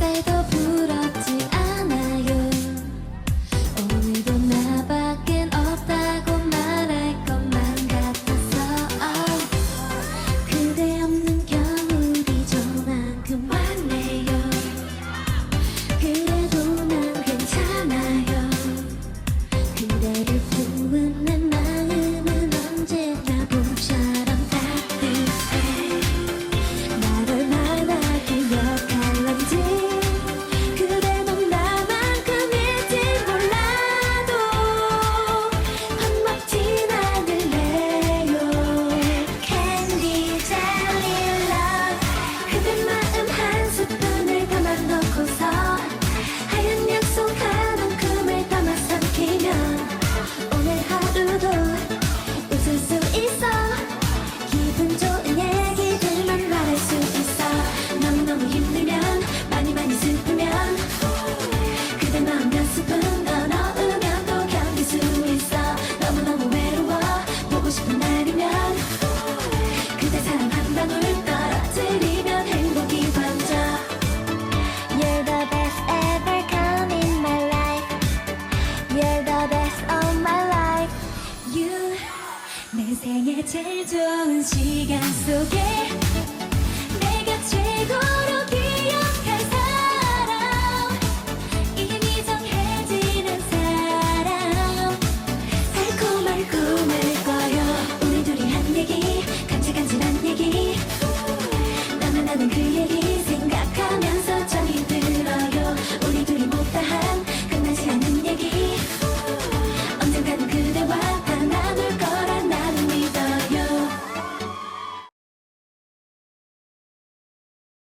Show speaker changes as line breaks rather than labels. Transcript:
再多。 인생의 제일 좋은 시간 속에 내가 최고로